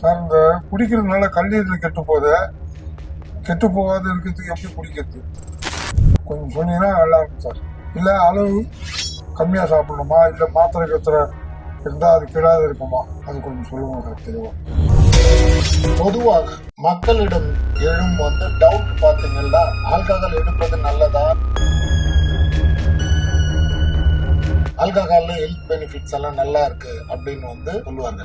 Sir இந்த குடிக்கிறதுனால கல்லீரல் கெட்டு போத கெட்டு போகாத இருக்கிறதுக்கு எப்படி குடிக்கிறது? கொஞ்சம் சொன்னீங்கன்னா நல்லா இருக்கும் சார் இல்லை அளவு கம்மியாக சாப்பிடணுமா? இல்லை மாத்திரை கத்திர இருந்தால் அது கிடாத இருக்குமா? அது கொஞ்சம் சொல்லுங்க சார் தெளிவாக பொதுவாக மக்களிடம் எழும் வந்து டவுட் பார்த்தீங்கன்னா ஆல்கஹால் எடுப்பது நல்லதா? ஆல்கஹால்ல ஹெல்த் பெனிஃபிட்ஸ் எல்லாம் நல்லா இருக்கு அப்படின்னு வந்து சொல்லுவாங்க.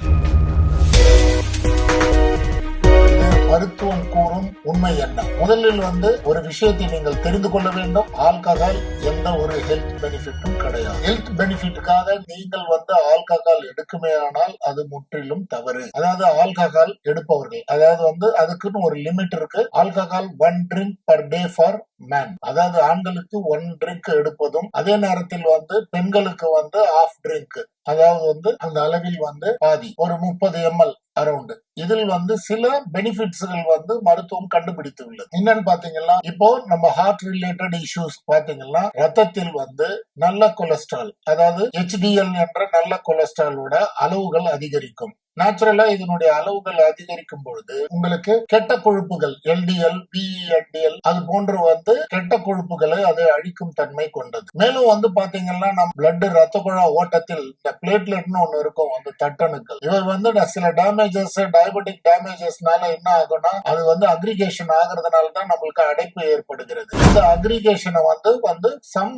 மருத்துவம் கூறும் உண்மை என்ன? முதலில் வந்து ஒரு விஷயத்தை நீங்கள் தெரிந்து கொள்ள வேண்டும். ஆல்கஹால் எந்த ஒரு ஹெல்த் பெனிஃபிட்டும் கிடையாது. ஹெல்த் பெனிஃபிட்டுக்காக நீங்கள் வந்து ஆல்கஹால் எடுக்குமே ஆனால் அது முற்றிலும் தவறு. அதாவது ஆல்கஹால் எடுப்பவர்கள். அதாவது வந்து அதுக்குன்னு ஒரு லிமிட் இருக்கு. Alcohol one drink per day for man அதாவது ஆண்களுக்கு ஒன் ட்ரிங்க் எடுப்பதும் அதே நேரத்தில் வந்து பெண்களுக்கு வந்து ஆஃப் ட்ரிங்க் அதாவது வந்து அந்த அளவில் வந்து பாதி. ஒரு முப்பது எம்எல் அரௌண்ட் இதில் வந்து சில பெனிஃபிட்ஸ்கள் வந்து மருத்துவம் கண்டுபிடித்து உள்ளது என்னன்னு பாத்தீங்கன்னா இப்போ நம்ம ஹார்ட் ரிலேட்டட் இஷ்யூஸ் பாத்தீங்கன்னா ரத்தத்தில் வந்து நல்ல கொலஸ்ட்ரால் அதாவது ஹெச்டிஎல் என்ற நல்ல கொலஸ்ட்ராலோட அளவுகள் அதிகரிக்கும். நேச்சுரலா இதனுடைய அளவுகள் அதிகரிக்கும் பொழுது உங்களுக்கு கெட்ட கொழுப்புகள் எல்டிஎல் பிஇஎன்டிஎல் அது போன்று வந்து கெட்ட கொழுப்புகளை அது அழிக்கும் தன்மை கொண்டது. மேலும் வந்து பாத்தீங்கன்னா நம்ம பிளட் ரத்த குழா ஓட்டத்தில் இந்த பிளேட்லெட்னு ஒண்ணு இருக்கும் அந்த தட்டணுக்கள். இவை வந்து சில டேமேஜஸ் டயபெட்டிக் டேமேஜஸ்னால என்ன ஆகும்னா அது வந்து அக்ரிகேஷன் ஆகுறதுனால தான் நம்மளுக்கு அடைப்பு ஏற்படுகிறது. இந்த அக்ரிகேஷனை வந்து வந்து சம்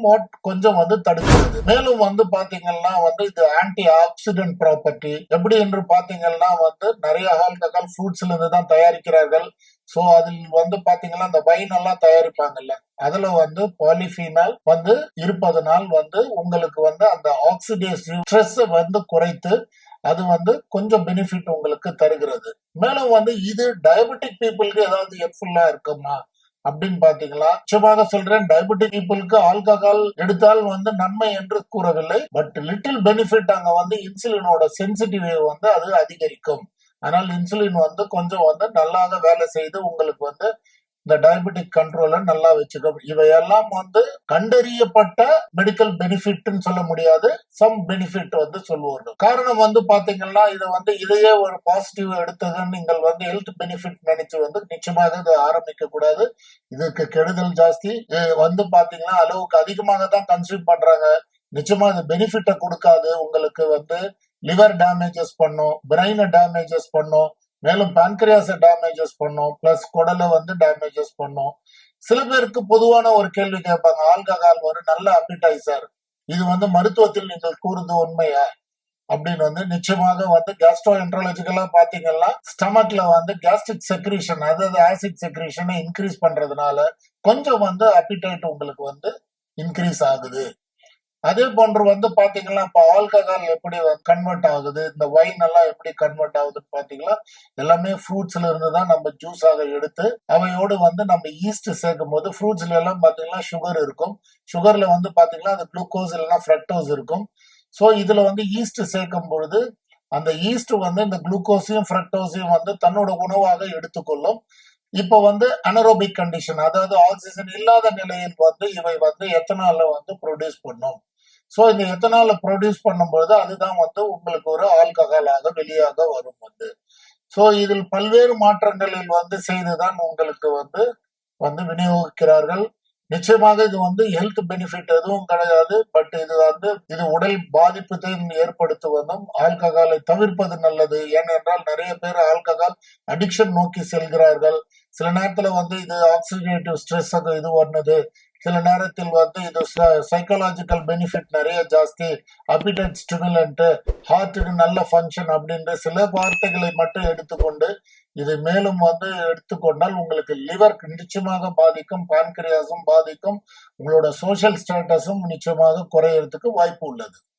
கொஞ்சம் வந்து தடுக்கிறது. மேலும் வந்து பாத்தீங்கன்னா வந்து இது ஆன்டி ஆக்சிடென்ட் ப்ராப்பர்ட்டி எப்படி என்று பார்த்து பாத்தீங்கன்னா வந்து நிறைய ஆல்கஹால் ஃப்ரூட்ஸ்ல இருந்து தான் தயாரிக்கிறார்கள். சோ அதில் வந்து பாத்தீங்கன்னா அந்த வைன் எல்லாம் தயாரிப்பாங்கல்ல. அதுல வந்து பாலிஃபினால் வந்து இருப்பதனால் வந்து உங்களுக்கு வந்து அந்த ஆக்சிடேசிவ் ஸ்ட்ரெஸ் வந்து குறைத்து அது வந்து கொஞ்சம் பெனிஃபிட் உங்களுக்கு தருகிறது. மேலும் வந்து இது டயபெட்டிக் பீப்புளுக்கு ஏதாவது ஹெல்ப்ஃபுல்லா இருக்குமா? அப்படின்னு பாத்தீங்களா? நிச்சயமாக சொல்றேன். டயபெட்டிக் பீப்புளுக்கு ஆல்கஹால் எடுத்தால் வந்து நன்மை என்று கூறவில்லை. பட் லிட்டில் பெனிஃபிட் அங்க வந்து இன்சுலினோட சென்சிட்டிவ் வந்து அது அதிகரிக்கும். ஆனால் இன்சுலின் வந்து கொஞ்சம் வந்து நல்லாக வேலை செய்து உங்களுக்கு வந்து இந்த டயபெட்டிக் கண்ட்ரோல நல்லா வச்சுக்கும். இவையெல்லாம் வந்து கண்டறியப்பட்ட மெடிக்கல் பெனிஃபிட்னு சொல்ல முடியாது. சம் பெனிஃபிட் வந்து சொல்லுவார்கள். காரணம் வந்து பாத்தீங்கன்னா இதை வந்து இதையே ஒரு பாசிட்டிவ் எடுத்ததுன்னு நீங்கள் வந்து ஹெல்த் பெனிஃபிட் நினைச்சு வந்து நிச்சயமாக இதை ஆரம்பிக்க கூடாது. இதுக்கு கெடுதல் ஜாஸ்தி. வந்து பாத்தீங்கன்னா அளவுக்கு அதிகமாக தான் கன்சியூம் பண்றாங்க. நிச்சயமா இது பெனிஃபிட்டை கொடுக்காது. உங்களுக்கு வந்து லிவர் டேமேஜஸ் பண்ணும் பிரெயினை டேமேஜஸ் பண்ணும் மேலும் பான்கிரியாஸை டேமேஜஸ் பண்ணும் பிளஸ் குடலை வந்து டேமேஜஸ் பண்ணும். சில பேருக்கு பொதுவான ஒரு கேள்வி கேட்பாங்க. ஆல்கஹால் ஒரு நல்ல அப்பிடைசர் இது வந்து மருத்துவத்தில் நீங்கள் கூறுது உண்மையா அப்படின்னு வந்து நிச்சயமாக வந்து கேஸ்ட்ரோ என்ட்ரலஜிக்கலா பாத்தீங்கன்னா ஸ்டமக்ல வந்து கேஸ்ட்ரிக் செக்ரீஷன் அதாவது ஆசிட் செக்ரீஷனை இன்க்ரீஸ் பண்றதுனால கொஞ்சம் வந்து அப்பிடைட் உங்களுக்கு வந்து இன்க்ரீஸ் ஆகுது. அதே போன்று வந்து பாத்தீங்கன்னா இப்ப ஆல்கஹால் எப்படி கன்வெர்ட் ஆகுது இந்த வைன் எல்லாம் எப்படி கன்வெர்ட் ஆகுதுன்னு பாத்தீங்கன்னா எல்லாமே ஃப்ரூட்ஸ்ல இருந்து தான் நம்ம ஜூஸாக எடுத்து அவையோடு வந்து நம்ம ஈஸ்ட் சேர்க்கும் போது ஃப்ரூட்ஸ்ல எல்லாம் பாத்தீங்கன்னா சுகர் இருக்கும். சுகர்ல வந்து பாத்தீங்கன்னா அந்த குளுக்கோஸ் இல்லைன்னா ஃப்ரக்டோஸ் இருக்கும். சோ இதுல வந்து ஈஸ்ட் சேர்க்கும் பொழுது அந்த ஈஸ்ட் வந்து இந்த குளுக்கோஸையும் ஃப்ரக்டோஸையும் வந்து தன்னோட உணவாக எடுத்துக்கொள்ளும். இப்போ வந்து அனரோபிக் கண்டிஷன் அதாவது ஆக்சிஜன் இல்லாத நிலையில் வந்து இவை வந்து எத்தனால வந்து ப்ரொடியூஸ் பண்ணும். ஸோ இந்த எத்தனால ப்ரொடியூஸ் பண்ணும்போது அதுதான் வந்து உங்களுக்கு ஒரு ஆல்கஹாலாக வெளியாக வரும் வந்து. ஸோ இதில் பல்வேறு மாற்றங்களில் வந்து செய்துதான் உங்களுக்கு வந்து வந்து விநியோகிக்கிறார்கள். நிச்சயமாக இது வந்து ஹெல்த் பெனிஃபிட் எதுவும் கிடையாது. பட் இது வந்து இது உடல் பாதிப்பத்தை ஏற்படுத்துவதும் ஆல்கஹாலை தவிர்ப்பது நல்லது. ஏனென்றால் நிறைய பேர் ஆல்கஹால் அடிக்ஷன் நோக்கி செல்கிறார்கள். சில நேரத்துல வந்து இது ஆக்சிடேட்டிவ் ஸ்ட்ரெஸ் இது பண்ணுது. சில நேரத்தில் வந்து இது சைக்காலஜிக்கல் பெனிஃபிட் நிறைய ஜாஸ்தி. அபிடட் ஸ்டிமுலண்ட் ஹார்ட்டுக்கு நல்ல ஃபங்க்ஷன் அப்படின்ற சில வார்த்தைகளை மட்டும் எடுத்துக்கொண்டு இதை மேலும் வந்து எடுத்துக்கொண்டால் உங்களுக்கு லிவர் நிச்சயமாக பாதிக்கும் பான்கிரியாஸும் பாதிக்கும் உங்களோட சோஷியல் ஸ்டேட்டஸும் நிச்சயமாக குறையறதுக்கு வாய்ப்பு உள்ளது.